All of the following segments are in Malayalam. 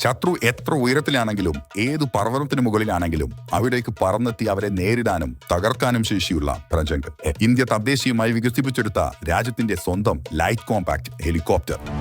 ശത്രു എത്ര ഉയരത്തിലാണെങ്കിലും ഏതു പർവതത്തിന് മുകളിലാണെങ്കിലും അവിടേക്ക് പറന്നെത്തി അവരെ നേരിടാനും തകർക്കാനും ശേഷിയുള്ള പ്രജങ്ക് ഇന്ത്യ തദ്ദേശീയമായി വികസിപ്പിച്ചെടുത്ത രാജ്യത്തിന്റെ സ്വന്തം ലൈറ്റ് കോമ്പാക്ട് ഹെലികോപ്റ്റർ.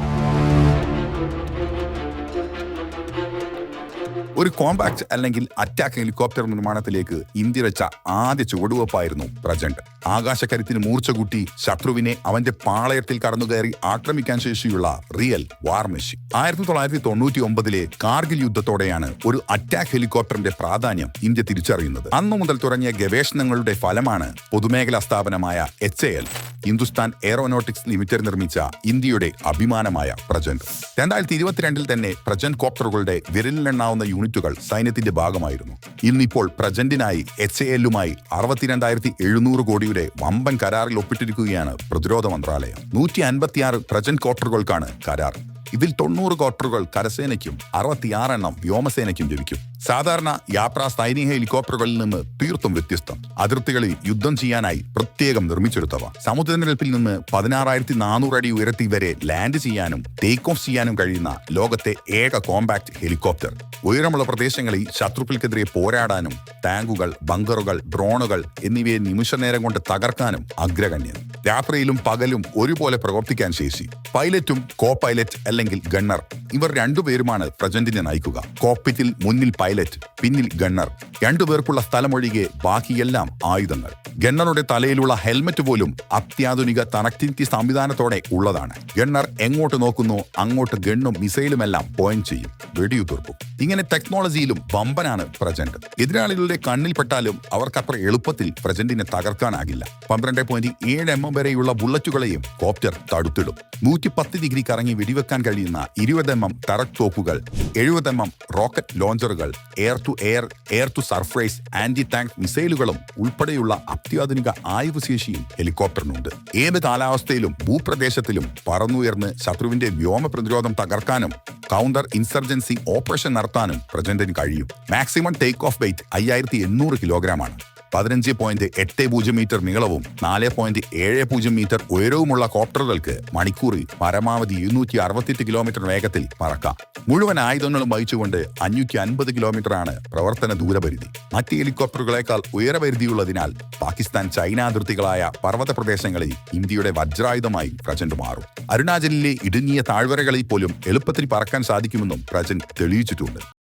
ഒരു കോമ്പാക്ട് അല്ലെങ്കിൽ അറ്റാക്ക് ഹെലികോപ്റ്റർ നിർമ്മാണത്തിലേക്ക് ഇന്ത്യ വെച്ച ആദ്യ ചുവടുവെപ്പായിരുന്നു പ്രജന്റ് ആകാശക്കരുത്തിന് മൂർച്ച കൂട്ടി ശത്രുവിനെ അവന്റെ പാളയത്തിൽ കടന്നുകയറി ആക്രമിക്കാൻ ശേഷിയുള്ള റിയൽ വാർ മെഷീൻ. ആയിരത്തി തൊള്ളായിരത്തി തൊണ്ണൂറ്റി ഒമ്പതിലെ കാർഗിൽ യുദ്ധത്തോടെയാണ് ഒരു അറ്റാക്ക് ഹെലികോപ്റ്ററിന്റെ പ്രാധാന്യം ഇന്ത്യ തിരിച്ചറിയുന്നത്. അന്നു മുതൽ തുടങ്ങിയ ഗവേഷണങ്ങളുടെ ഫലമാണ് പൊതുമേഖലാ സ്ഥാപനമായ H A L. Hindustan aeronautics limited നിർമ്മിച്ച ഇന്ത്യയുടെ അഭിമാനമായ പ്രജന്റ് രണ്ടായിരത്തി ഇരുപത്തിരണ്ടിൽ തന്നെ പ്രജന്റ് കോപ്റ്ററുകളുടെ വിരലിലെണ്ണാവുന്ന യൂണിറ്റുകൾ സൈന്യത്തിന്റെ ഭാഗമായിരുന്നു. ഇന്നിപ്പോൾ പ്രജന്റിനായി എച്ച് എ എല്ലുമായി അറുപത്തിരണ്ടായിരത്തി എഴുന്നൂറ് കോടിയുടെ വമ്പൻ കരാറിൽ ഒപ്പിട്ടിരിക്കുകയാണ് പ്രതിരോധ മന്ത്രാലയം. നൂറ്റി അൻപത്തിയാറ് പ്രജന്റ് കോപ്റ്ററുകൾക്കാണ് കരാർ. ഇതിൽ തൊണ്ണൂറ് കോപ്റ്ററുകൾ കരസേനയ്ക്കും അറുപത്തിയാറെണ്ണം വ്യോമസേനയ്ക്കും ലഭിക്കും. സാധാരണ യാത്രാ സൈനിക ഹെലികോപ്റ്ററുകളിൽ നിന്ന് തീർത്തും വ്യത്യസ്തം. അതിർത്തികളിൽ യുദ്ധം ചെയ്യാനായി പ്രത്യേകം നിർമ്മിച്ചെടുത്തവ. സമുദ്രനിരപ്പിൽ നിന്ന് പതിനാറായിരത്തി നാനൂറ് അടി ഉയരത്തിൽ വരെ ലാൻഡ് ചെയ്യാനും ടേക്ക് ഓഫ് ചെയ്യാനും കഴിയുന്ന ലോകത്തെ ഏക കോമ്പാക്ട് ഹെലികോപ്റ്റർ ഉയരമുള്ള പ്രദേശങ്ങളിൽ ശത്രുക്കൾക്കെതിരെ പോരാടാനും ടാങ്കുകൾ ബങ്കറുകൾ ഡ്രോണുകൾ എന്നിവയെ നിമിഷനേരം കൊണ്ട് തകർക്കാനും അഗ്രഗണ്യൻ. രാത്രിയിലും പകലും ഒരുപോലെ പ്രവർത്തിക്കാൻ ശേഷി. പൈലറ്റും കോ പൈലറ്റ് അല്ലെങ്കിൽ ഗണ്ണർ ഇവർ രണ്ടുപേരുമാണ് പ്രജന്റിനെ നയിക്കുക. കോപ്പിറ്റിൽ മുന്നിൽ പൈലറ്റ് പിന്നിൽ ഗണ്ണർ. രണ്ടുപേർക്കുള്ള സ്ഥലമൊഴികെ ബാക്കിയെല്ലാം ആയുധങ്ങൾ. ഗണ്ണറുടെ തലയിലുള്ള ഹെൽമറ്റ് പോലും അത്യാധുനിക കണക്ടിവിറ്റി സംവിധാനത്തോടെ ഉള്ളതാണ്. ഗണ്ണർ എങ്ങോട്ട് നോക്കുന്നു അങ്ങോട്ട് ഗണ്ണും മിസൈലുമെല്ലാം പോയിന്റ് ചെയ്യും വെടിയുതിർക്കും. ഇങ്ങനെ ടെക്നോളജിയിലും വമ്പനാണ് പ്രജന്റ്. എതിരാളികളുടെ കണ്ണിൽപ്പെട്ടാലും അവർക്ക് അത്ര എളുപ്പത്തിൽ പ്രജന്റിനെ തകർക്കാനാകില്ല. പന്ത്രണ്ട് പോയിന്റ് ഏഴ് എം എം വരെയുള്ള ബുള്ളറ്റുകളെയും കോപ്റ്റർ തടുത്തിടും. നൂറ്റി പത്ത് ഡിഗ്രി കറങ്ങി വെടിവെക്കാൻ കഴിയുന്ന ഇരുപത് എം എം ടറക് തോക്കുകൾ എഴുപത് M M rocket ലോഞ്ചറുകൾ air to air air to surface anti tank മിസൈലുകളും ഉൾപ്പെടെയുള്ള അത്യാധുനിക ആയുധശേഷിയും ഹെലികോപ്റ്ററിനുണ്ട്. ഏത് കാലാവസ്ഥയിലും ഭൂപ്രദേശത്തിലും പറന്നുയർന്ന് ശത്രുവിന്റെ വ്യോമ പ്രതിരോധം തകർക്കാനും കൗണ്ടർ ഇൻസർജൻസി ഓപ്പറേഷൻ നടത്താനും പ്രജന്റിന് കഴിയും. മാക്സിമം ടേക്ക് ഓഫ് വെയിറ്റ് അയ്യായിരത്തി എണ്ണൂറ് കിലോഗ്രാമാണ്. പതിനഞ്ച് പോയിന്റ് എട്ട് പൂജ്യം മീറ്റർ നീളവും നാല് പോയിന്റ് ഏഴ് പൂജ്യം മീറ്റർ ഉയരവുമുള്ള കോപ്റ്ററുകൾക്ക് മണിക്കൂറിൽ പരമാവധി ഇരുന്നൂറ്റി അറുപത്തിയെട്ട് കിലോമീറ്റർ വേഗത്തിൽ പറക്കാം. മുഴുവൻ ആയുധങ്ങളും വഹിച്ചുകൊണ്ട് അഞ്ഞൂറ്റി അൻപത് കിലോമീറ്ററാണ് പ്രവർത്തന ദൂരപരിധി. മറ്റ് ഹെലികോപ്റ്ററുകളേക്കാൾ ഉയരപരിധിയുള്ളതിനാൽ പാകിസ്ഥാൻ ചൈന അതിർത്തികളായ പർവത പ്രദേശങ്ങളിൽ ഇന്ത്യയുടെ വജ്രായുധമായി പ്രജന്റ് മാറും. അരുണാചലിലെ ഇടുങ്ങിയ താഴ്വരകളിൽ പോലും എളുപ്പത്തിൽ പറക്കാൻ സാധിക്കുമെന്നും പ്രജന്റ് തെളിയിച്ചിട്ടുണ്ട്.